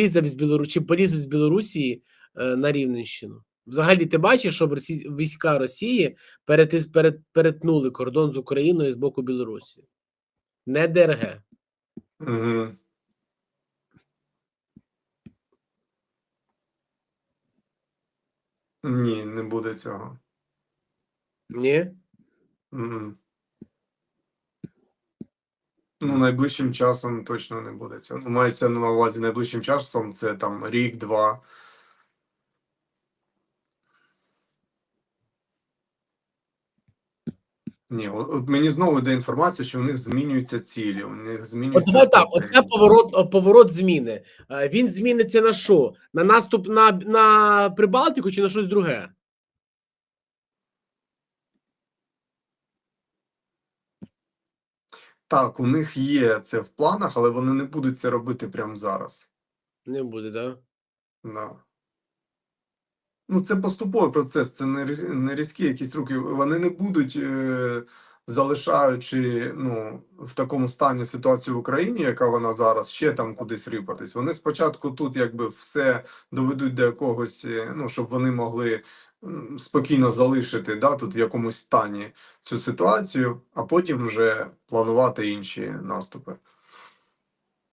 полізуть з Білорусі, чи полізуть з Білорусі е, на Рівненщину? Взагалі, ти бачиш, щоб росі... війська Росії перетис... перет... перетнули кордон з Україною з боку Білорусі? Не ДРГ. Угу. Ні, не буде цього. Ні? Мгм. Ну, найближчим часом точно не буде цього. Ну, мається на увазі найближчим часом це там рік-два. Ні, от, от мені знову йде інформація, що у них змінюються цілі, у них От змінюються давай так, оце поворот, поворот зміни. Е, Він зміниться на що? На наступ на, на Прибалтику чи на щось друге? Так, у них є це в планах, але вони не будуть це робити прямо зараз. Не буде, так? Да? Да. Ну, це поступовий процес, це не, не різкі якісь руки. Вони не будуть, е, залишаючи ну, в такому стані ситуацію в Україні, яка вона зараз, ще там кудись рипатись. Вони спочатку тут якби все доведуть до якогось, е, ну, щоб вони могли спокійно залишити да, тут в якомусь стані цю ситуацію, а потім вже планувати інші наступи.